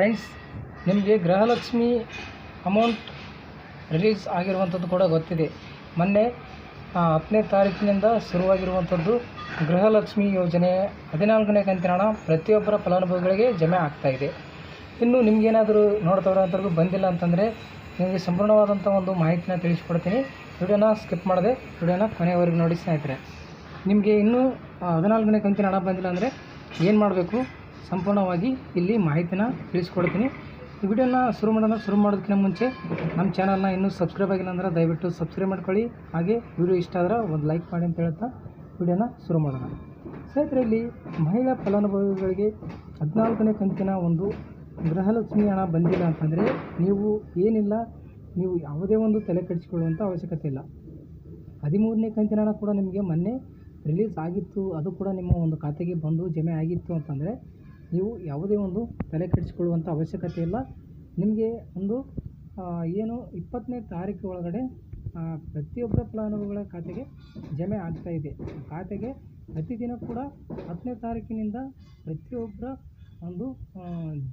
Friends ನಿಮಗೆ Gruhalakshmi amount release ಆಗಿರುವಂಥದ್ದು ಕೂಡ ಗೊತ್ತಿದೆ. ಮೊನ್ನೆ ಹತ್ತನೇ ತಾರೀಕಿನಿಂದ ಶುರುವಾಗಿರುವಂಥದ್ದು ಗೃಹಲಕ್ಷ್ಮಿ ಯೋಜನೆ ಹದಿನಾಲ್ಕನೇ ಕಂತಿನ ಹಣ ಪ್ರತಿಯೊಬ್ಬರ ಫಲಾನುಭವಿಗಳಿಗೆ ಜಮೆ ಆಗ್ತಾ ಇದೆ. ಇನ್ನು ನಿಮಗೇನಾದರೂ ನೋಡ್ತಾ ಇರೋಂಥವ್ರಿಗೂ ಬಂದಿಲ್ಲ ಅಂತಂದರೆ ನಿಮಗೆ ಸಂಪೂರ್ಣವಾದಂಥ ಒಂದು ಮಾಹಿತಿನ ತಿಳಿಸ್ಕೊಡ್ತೀನಿ. ವಿಡಿಯೋನ ಸ್ಕಿಪ್ ಮಾಡದೆ ವಿಡಿಯೋನ ಕೊನೆಯವರೆಗೆ ನೋಡಿ ಸ್ನೇಹಿತರೆ. ನಿಮಗೆ ಇನ್ನೂ ಹದಿನಾಲ್ಕನೇ ಕಂತಿನ ಹಣ ಬಂದಿಲ್ಲ ಅಂದರೆ ಏನು ಮಾಡಬೇಕು? ಸಂಪೂರ್ಣವಾಗಿ ಇಲ್ಲಿ ಮಾಹಿತಿನ ತಿಳಿಸ್ಕೊಡ್ತೀನಿ. ಈ ವಿಡಿಯೋನ ಶುರು ಮಾಡೋಣ, ಶುರು ಮಾಡೋದಕ್ಕಿಂತ ಮುಂಚೆ ನಮ್ಮ ಚಾನಲ್ನ ಇನ್ನೂ ಸಬ್ಸ್ಕ್ರೈಬ್ ಆಗಿಲ್ಲ ಅಂದ್ರೆ ದಯವಿಟ್ಟು ಸಬ್ಸ್ಕ್ರೈಬ್ ಮಾಡ್ಕೊಳ್ಳಿ. ಹಾಗೆ ವಿಡಿಯೋ ಇಷ್ಟ ಆದ್ರೆ ಒಂದು ಲೈಕ್ ಮಾಡಿ ಅಂತ ಹೇಳ್ತಾ ವಿಡಿಯೋನ ಶುರು ಮಾಡೋಣ. ಸ್ನೇಹಿತರೆ ಇಲ್ಲಿ ಮಹಿಳಾ ಫಲಾನುಭವಿಗಳಿಗೆ ಹದಿನಾಲ್ಕನೇ ಕಂತಿನ ಒಂದು ಗೃಹಲಕ್ಷ್ಮಿ ಹಣ ಬಂದಿಲ್ಲ ಅಂತಂದರೆ ನೀವು ಏನಿಲ್ಲ, ನೀವು ಯಾವುದೇ ಒಂದು ತಲೆ ಕೆಡಿಸಿಕೊಳ್ಳುವಂಥ ಅವಶ್ಯಕತೆ ಇಲ್ಲ. ಹದಿಮೂರನೇ ಕಂತಿನ ಹಣ ಕೂಡ ನಿಮಗೆ ಮೊನ್ನೆ ರಿಲೀಸ್ ಆಗಿತ್ತು, ಅದು ಕೂಡ ನಿಮ್ಮ ಒಂದು ಖಾತೆಗೆ ಬಂದು ಜಮೆ ಆಗಿತ್ತು ಅಂತಂದರೆ ನೀವು ಯಾವುದೇ ಒಂದು ತಲೆ ಕೆಡಿಸಿಕೊಳ್ಳುವಂಥ ಅವಶ್ಯಕತೆ ಇಲ್ಲ. ನಿಮಗೆ ಒಂದು ಏನು ಇಪ್ಪತ್ತನೇ ತಾರೀಕು ಒಳಗಡೆ ಪ್ರತಿಯೊಬ್ಬರ ಫಲಾನುಭವಿಗಳ ಖಾತೆಗೆ ಜಮೆ ಆಗ್ತಾ ಇದೆ. ಖಾತೆಗೆ ಪ್ರತಿದಿನ ಕೂಡ ಹತ್ತನೇ ತಾರೀಕಿನಿಂದ ಪ್ರತಿಯೊಬ್ಬರ ಒಂದು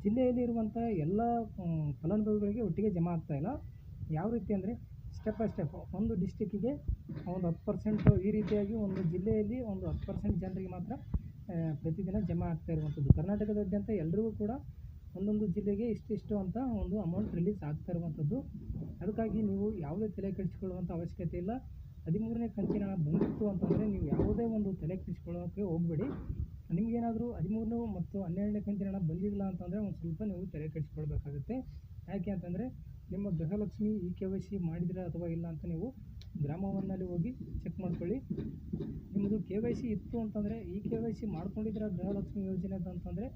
ಜಿಲ್ಲೆಯಲ್ಲಿರುವಂಥ ಎಲ್ಲ ಫಲಾನುಭವಿಗಳಿಗೆ ಒಟ್ಟಿಗೆ ಜಮಾ ಆಗ್ತಾ ಇಲ್ಲ. ಯಾವ ರೀತಿ ಅಂದರೆ, ಸ್ಟೆಪ್ ಬೈ ಸ್ಟೆಪ್ ಒಂದು ಡಿಸ್ಟಿಕ್ಕಿಗೆ ಒಂದು ಹತ್ತು ಪರ್ಸೆಂಟು ಈ ರೀತಿಯಾಗಿ ಒಂದು ಜಿಲ್ಲೆಯಲ್ಲಿ ಒಂದು ಹತ್ತು ಪರ್ಸೆಂಟ್ ಜನರಿಗೆ ಮಾತ್ರ ಪ್ರತಿದಿನ ಜಮಾ ಆಗ್ತಾ ಇರುವಂಥದ್ದು. ಕರ್ನಾಟಕದಾದ್ಯಂತ ಎಲ್ಲರಿಗೂ ಕೂಡ ಒಂದೊಂದು ಜಿಲ್ಲೆಗೆ ಇಷ್ಟಿಷ್ಟು ಅಂತ ಒಂದು ಅಮೌಂಟ್ ರಿಲೀಸ್ ಆಗ್ತಾ ಇರುವಂಥದ್ದು. ಅದಕ್ಕಾಗಿ ನೀವು ಯಾವುದೇ ತಲೆ ಕೆಡಿಸ್ಕೊಳ್ಳುವಂಥ ಅವಶ್ಯಕತೆ ಇಲ್ಲ. ಹದಿಮೂರನೇ ಕಂತಿನ ಹಣ ಬಂದಿತ್ತು ಅಂತಂದರೆ ನೀವು ಯಾವುದೇ ಒಂದು ತಲೆ ಕೆಡಿಸ್ಕೊಳ್ಳೋಕ್ಕೆ ಹೋಗಬೇಡಿ. ನಿಮಗೇನಾದರೂ ಹದಿಮೂರನೇ ಮತ್ತು ಹನ್ನೆರಡನೇ ಕಂತಿನ ಹಣ ಬಂದಿಲ್ಲ ಅಂತಂದರೆ ಒಂದು ಸ್ವಲ್ಪ ನೀವು ತಲೆ ಕೆಡಿಸ್ಕೊಳ್ಬೇಕಾಗುತ್ತೆ. ಯಾಕೆ ಅಂತಂದರೆ ನಿಮ್ಮ Gruhalakshmi e K Y C ಮಾಡಿದಿರಾ ಅಥವಾ ಇಲ್ಲ ಅಂತ ನೀವು ಗ್ರಾಮವನ್ನಲ್ಲಿ ಹೋಗಿ ಚೆಕ್ ಮಾಡ್ಕೊಳ್ಳಿ. ನಿಮ್ಮದು ಕೆ ವೈ ಸಿ ಇತ್ತು ಅಂತಂದರೆ, ಈ ಕೆ ವೈ ಸಿ ಮಾಡ್ಕೊಂಡಿದ್ದೀರಾ ಗೃಹಲಕ್ಷ್ಮಿ ಯೋಜನೆ ಅಂತ ಅಂತಂದರೆ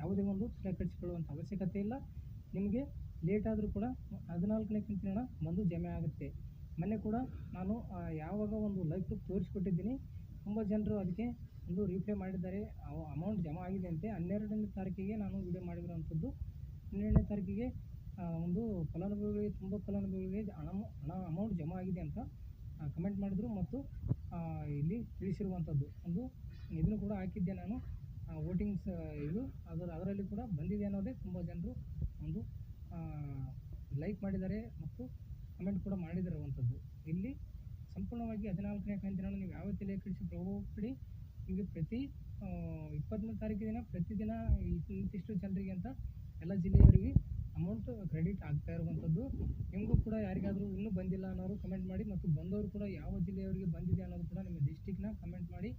ಯಾವುದೇ ಒಂದು ತಲೆ ಅವಶ್ಯಕತೆ ಇಲ್ಲ. ನಿಮಗೆ ಲೇಟ್ ಆದರೂ ಕೂಡ ಹದಿನಾಲ್ಕನೇ ಕಂತಿನ ಬಂದು ಜಮೆ ಆಗುತ್ತೆ. ಮೊನ್ನೆ ಕೂಡ ನಾನು ಯಾವಾಗ ಒಂದು ಲೈಫ್ ಪ್ರೂಫ್ ತೋರಿಸ್ಕೊಟ್ಟಿದ್ದೀನಿ. ತುಂಬ ಜನರು ಅದಕ್ಕೆ ಒಂದು ರಿಪ್ಲೈ ಮಾಡಿದ್ದಾರೆ. ಅಮೌಂಟ್ ಜಮಾ ಆಗಿದೆ ಅಂತೆ. ಹನ್ನೆರಡನೇ ತಾರೀಕಿಗೆ ನಾನು ವಿಡಿಯೋ ಮಾಡಿರುವಂಥದ್ದು. ಹನ್ನೆರಡನೇ ತಾರೀಕಿಗೆ ಒಂದು ಫಲಾನುಭವಿಗಳಿಗೆ, ತುಂಬ ಫಲಾನುಭವಿಗಳಿಗೆ ಹಣ ಹಣ ಅಮೌಂಟ್ ಜಮಾ ಆಗಿದೆ ಅಂತ ಕಮೆಂಟ್ ಮಾಡಿದರು ಮತ್ತು ಇಲ್ಲಿ ತಿಳಿಸಿರುವಂಥದ್ದು ಒಂದು ಇದನ್ನು ಕೂಡ ಹಾಕಿದ್ದೆ ನಾನು. ವೋಟಿಂಗ್ಸ್ ಇದು ಅದರ, ಅದರಲ್ಲಿ ಕೂಡ ಬಂದಿದೆ ಅನ್ನೋದೇ ತುಂಬ ಜನರು ಒಂದು ಲೈಕ್ ಮಾಡಿದ್ದಾರೆ ಮತ್ತು ಕಮೆಂಟ್ ಕೂಡ ಮಾಡಿದಿರುವಂಥದ್ದು ಇಲ್ಲಿ ಸಂಪೂರ್ಣವಾಗಿ ಹದಿನಾಲ್ಕನೇ ಕಂತಿನ ನೀವು ಯಾವ ತಲೆ ಕಳಿಸಿ ಹೋಗ್ಬಿಡಿ ನಿಮಗೆ ಪ್ರತಿ ಇಪ್ಪತ್ತ್ಮೂರು ತಾರೀಕು ದಿನ, ಪ್ರತಿದಿನ ಇಂತಿಷ್ಟು ಜನರಿಗೆ ಅಂತ ಎಲ್ಲ ಜಿಲ್ಲೆಯವರಿಗೆ ಅಮೌಂಟ್ ಕ್ರೆಡಿಟ್ ಆಗ್ತಾ ಇರುವಂಥದ್ದು ನಿಮಗೂ ಕೂಡ ಯಾರಿಗಾದರೂ ಇನ್ನೂ ಬಂದಿಲ್ಲ ಅನ್ನೋರು ಕಮೆಂಟ್ ಮಾಡಿ ಮತ್ತು ಬಂದವರು ಕೂಡ ಯಾವ ಜಿಲ್ಲೆಯವರಿಗೆ ಬಂದಿದೆ ಅನ್ನೋದು ಕೂಡ ನಿಮ್ಮ ಡಿಸ್ಟಿಕ್ನ ಕಮೆಂಟ್ ಮಾಡಿ.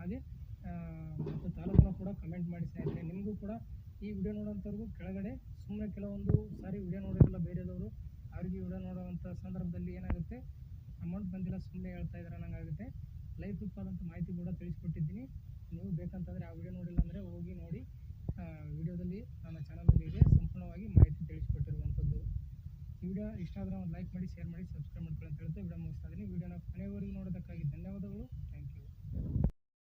ಹಾಗೆ ಮತ್ತು ತಾಲೂಕನ್ನ ಕೂಡ ಕಮೆಂಟ್ ಮಾಡಿ ಸ್ನೇಹಿತರೆ. ನಿಮಗೂ ಕೂಡ ಈ ವಿಡಿಯೋ ನೋಡೋಂಥವ್ರಿಗೂ ಕೆಳಗಡೆ ಸುಮ್ಮನೆ ಕೆಲವೊಂದು ಸಾರಿ ವಿಡಿಯೋ ನೋಡಿರಲ್ಲ ಬೇರೆದವರು, ಅವರಿಗೆ ವಿಡಿಯೋ ನೋಡುವಂಥ ಸಂದರ್ಭದಲ್ಲಿ ಏನಾಗುತ್ತೆ? ಅಮೌಂಟ್ ಬಂದಿಲ್ಲ ಸುಮ್ಮನೆ ಹೇಳ್ತಾ ಇದ್ದಾರೆ ಅನ್ನೋಂಗಾಗುತ್ತೆ ಲೈಫ್ ಆದಂಥ ಮಾಹಿತಿ ಕೂಡ ತಿಳಿಸ್ಕೊಟ್ಟಿದ್ದೀನಿ. ನೀವು ಬೇಕಂತಂದರೆ ಆ ವಿಡಿಯೋ ನೋಡಿಲ್ಲ ಅಂದರೆ ಹೋಗಿ ನೋಡಿ ವಿಡಿಯೋದಲ್ಲಿ ನನ್ನ ಚಾನಲಲ್ಲಿ ಇದೆ ಸಂಪೂರ್ಣವಾಗಿ ಮಾಹಿತಿ ತಿಳಿಸ್ಕೊಟ್ಟಿರುವಂಥದ್ದು ಈ ವಿಡಿಯೋ ಇಷ್ಟ ಆದರೆ ಒಂದು ಲೈಕ್ ಮಾಡಿ ಶೇರ್ ಮಾಡಿ ಸಬ್ಸ್ಕ್ರೈಬ್ ಮಾಡ್ಕೊಳ್ಳಿ ಅಂತ ವಿಡಿಯೋ ಮುಗಿಸ್ತಾ ಇದ್ದೀನಿ. ವಿಡಿಯೋನ ಕೊನೆಯವರೆಗೂ ನೋಡೋದಕ್ಕಾಗಿ ಧನ್ಯವಾದಗಳು. Thank you